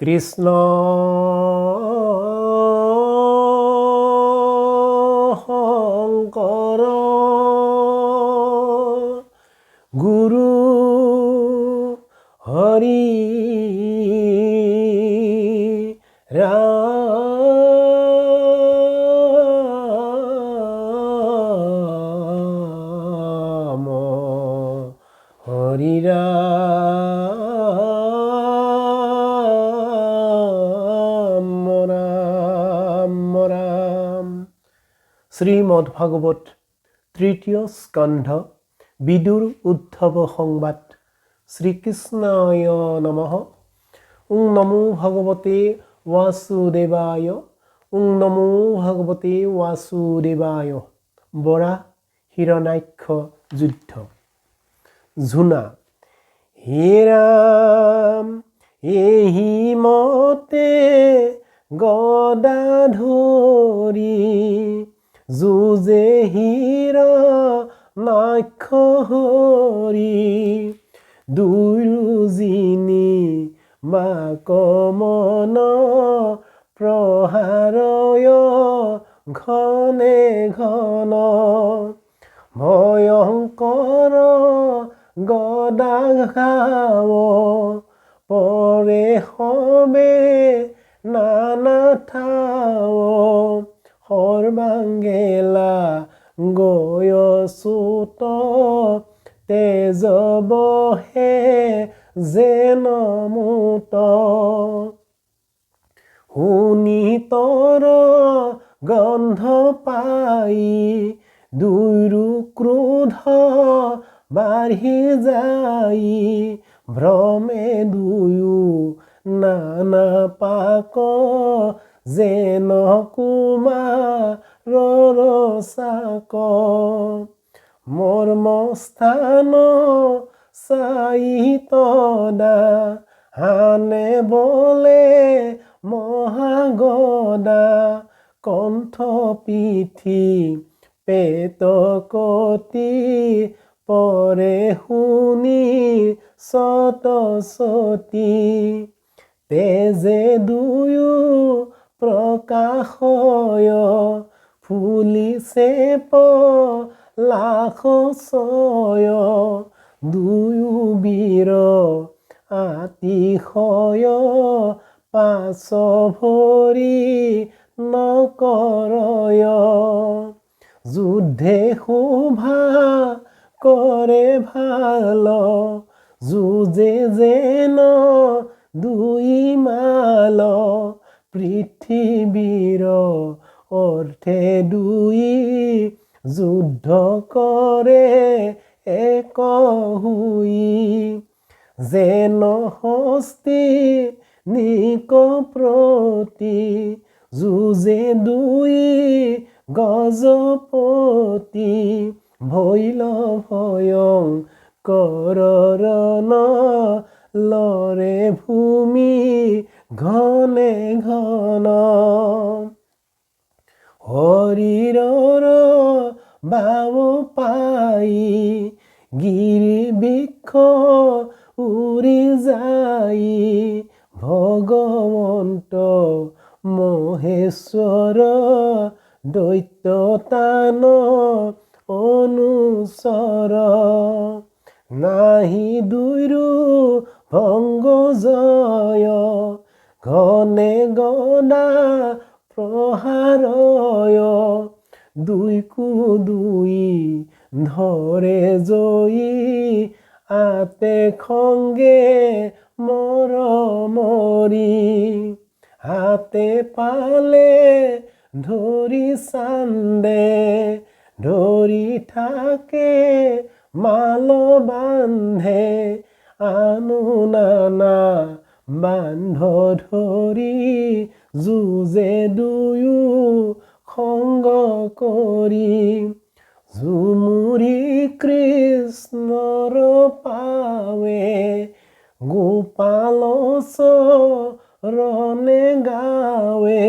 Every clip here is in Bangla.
কৃষ্ণ শংকৰ গুৰু হৰি ৰাম শ্রীমদ্ ভাগবত তৃতীয় স্কন্ধ বিদুর উদ্ধব সংবাদ। শ্রীকৃষ্ণায় নমঃ। ওং নমো ভগবতে বাসুদেবায়। ওং নমো ভগবতে বাসুদেবায়। বৰা হিৰণাক্ষ যুদ্ধ। ঝুনা হে ৰাম এহি মতে গদা যুঁজে হিৰ নাক্ষ হৰি দুয়োজিনী মাক মন প্ৰহাৰয় ঘনে ঘন। ভয়ংকৰ গদা ঘাৱ পৰে সবে নানা ঠাৱ সৰ্বাংগেলা গয় চুত তেজ বহে যেন মুত। শুনিতৰ গন্ধ পাই দুয়ো ক্ৰোধ বাঢ়ি যাই ভ্ৰমে দুয়ো নানা পাক যেন কুমাৰৰ চাক মৰ্মস্থান চাইতদা হানে বলে মহাগদা কণ্ঠ পিঠি পেট কটি পৰে শুনি চতি তেজে দুয়ো প্ৰকাশয় ফুলিছে লাখ ছয়। দুয়ো বীৰ আতিশয় পাছ ভৰি নকৰয় যুদ্ধে শোভা কৰে ভালো। যুঁজে যেন দুই মাল। পৃথিৱীৰ অৰ্থে দুই যুদ্ধ কৰে এক হুই। যেন হস্তি নিক প্ৰতি যুঁজে দুই গজপতি। ভৈল ভয়ং কৰৰণ লৰে ভূমি ঘনে ঘন হৰিৰৰ বাও পাই গিৰি বৃক্ষ উৰি যাই। ভগৱন্ত মহেশ্বৰ দৈত্যতান অনুচৰ নাহি দুয়ো ভংগ জয়। ঘনে গদা প্ৰহাৰয় দুই কু দুই ধৰে জয়ী, আতে খংগে মৰ মৰি হাতে পালে ধৰি চান্দে ধৰি থাকে মাল বান্ধে, আনু নানা বান্ধ ধৰি যুঁজে দুয়ো সংগ কৰি ঝুমুৰি কৃষ্ণৰ পাৱে গোপাল চৰণে গাৱে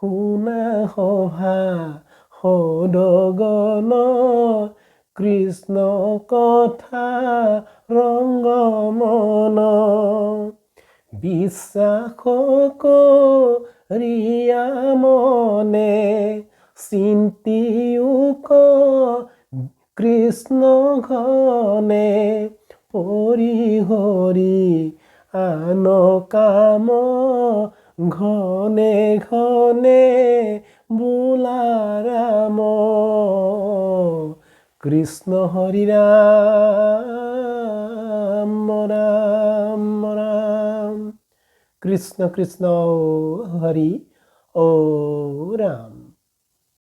শুনা সভা সদগন কৃষ্ণ কথা ৰংগ মন। বিশ্বাস করিয়া মনে চিন্তিও ক কৃষ্ণ ঘনে পৰিহৰি আন কাম ঘনে ঘনে বোলাৰাম কৃষ্ণ হৰি ৰাম ৰাম কৃষ্ণ কৃষ্ণ হৰি ও রাম